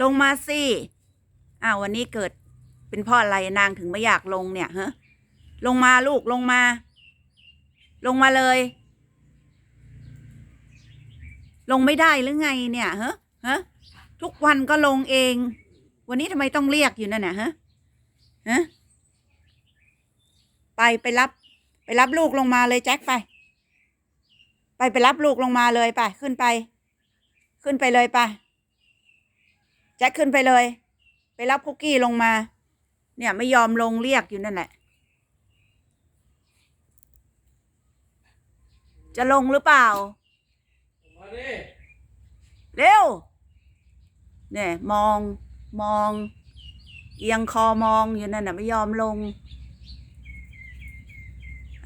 ลงมาสิอ้าววันนี้เกิดเป็นพ่ออะไรนางถึงไม่อยากลงเนี่ยฮะลงมาลูกลงมา ลงมาเลย ลงไม่ได้หรือไงเนี่ยฮะฮะทุกวันก็ลงเอง วันนี้ทำไมต้องเรียกอยู่นั่นน่ะฮะฮะไปไปรับ ไปรับลูกลงมาเลยแจ็คไป ไปไปรับลูกลงมาเลยไป ขึ้นไป ขึ้นไปเลยไป แจ็คขึ้นไปเลย ไปรับคุกกี้ลงมา เนี่ยไม่ยอมลงเรียกอยู่นั่นแหละ จะลงหรือเปล่า เร็ว เนี่ย มองมอง เอียงคอมองอยู่นั่นน่ะ ไม่ยอมลง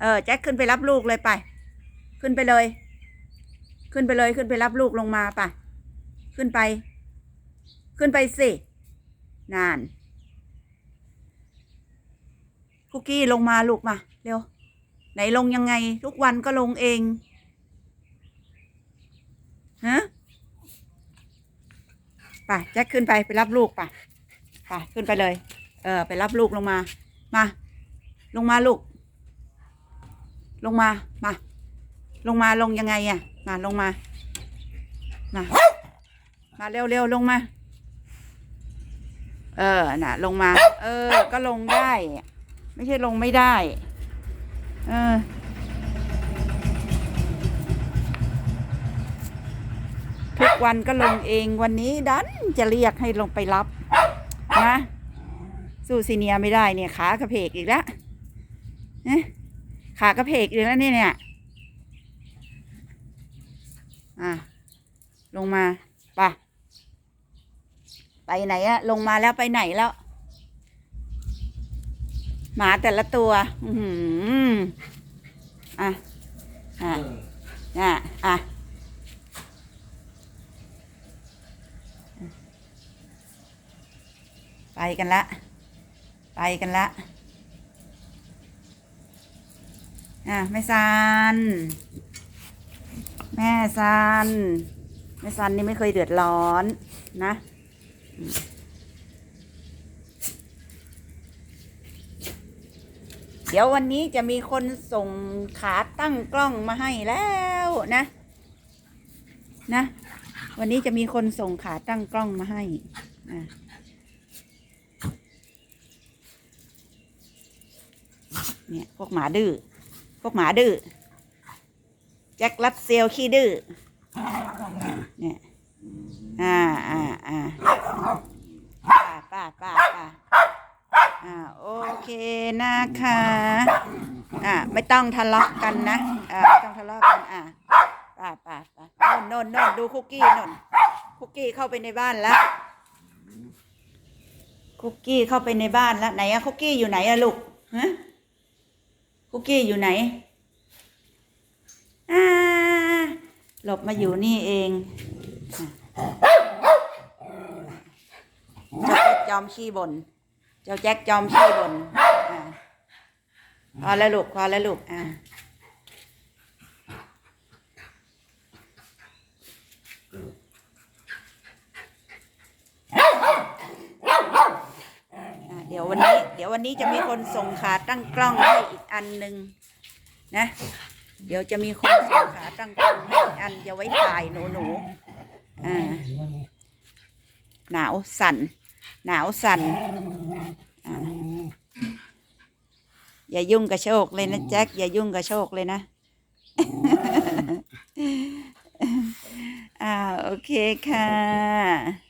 เออ แจ็คขึ้นไปรับลูกเลยไป ขึ้นไปเลย ขึ้นไปเลยขึ้นไปรับลูกลงมาไป ขึ้นไป ขึ้นไปสินานคุกกี้ลงมาลูกมา เร็ว ไหนลงยังไง ทุกวันก็ลงเองฮะไปแจ็คขึ้นไปไปรับลูกไปไปขึ้นไปเลย เออ ไปรับลูกลงมา มา ลงมาลูก ลงมา มา ลงมาลงยังไงอะ มาลงมา มา มาเร็วเร็วลงมา เออ น่ะ ลงมา เออ ก็ลงได้ ไม่ใช่ลงไม่ได้ เออ ทุกวันก็ลงเองวันนี้ดันจะเรียกให้ลงไปรับ นะ สู้ซีเนียไม่ได้เนี่ยขากระเพกอีกแล้วเอ๊ะขากระเพกอีกแล้วเนี่ยเนี่ย อะ ลงมาไป ไปไหนอะลงมาแล้วไปไหนแล้ว หมาแต่ละตัว อือหืออะอะอะอะไปกันละ ไปกันละ อะแม่ซัน แม่ซัน แม่ซันนี่ไม่เคยเดือดร้อนนะอืม เดี๋ยววันนี้จะมีคนส่งขาตั้งกล้องมาให้แล้วนะ นะ วันนี้จะมีคนส่งขาตั้งกล้องมาให้อะเนี่ยพวกหมาดื้อพวกหมาดื้อแจ็ครัดเซลขี้ดื้อเนี่ย อ่าอ่าอ่าป้าป้าป้าป้าอ่าโอเคนะคะอ่าไม่ต้องทะเลาะกันนะอ่าไม่ต้องทะเลาะกันอ่าป้าป้าป้าโน่นโน่นโน่นดูคุกกี้โน่นคุกกี้เข้าไปในบ้านแล้ว คุกกี้เข้าไปในบ้านแล้วไหนอะคุกกี้อยู่ไหนอะลูกฮะคุกกี้อยู่ไหนอ่าหลบมาอยู่นี่เองเจอมขี้บนเจ้าแจ็คจอมขี้บนอ่าพอแล้วลูกพอแล้วลูกอ่าเดี๋ยววันนี้ เดี๋ยววันนี้จะมีคนส่งขาตั้งกล้องให้อีกอันหนึ่งนะ เดี๋ยวจะมีคนส่งขาตั้งกล้องให้อีกอันจะไว้ถ่ายหนูหนูอ่าหนาวสั่น หนาวสั่นอ่าอย่ายุ่งกับโชคเลยนะแจ็คอย่ายุ่งกับโชคเลยนะอ่าโอเคค่ะ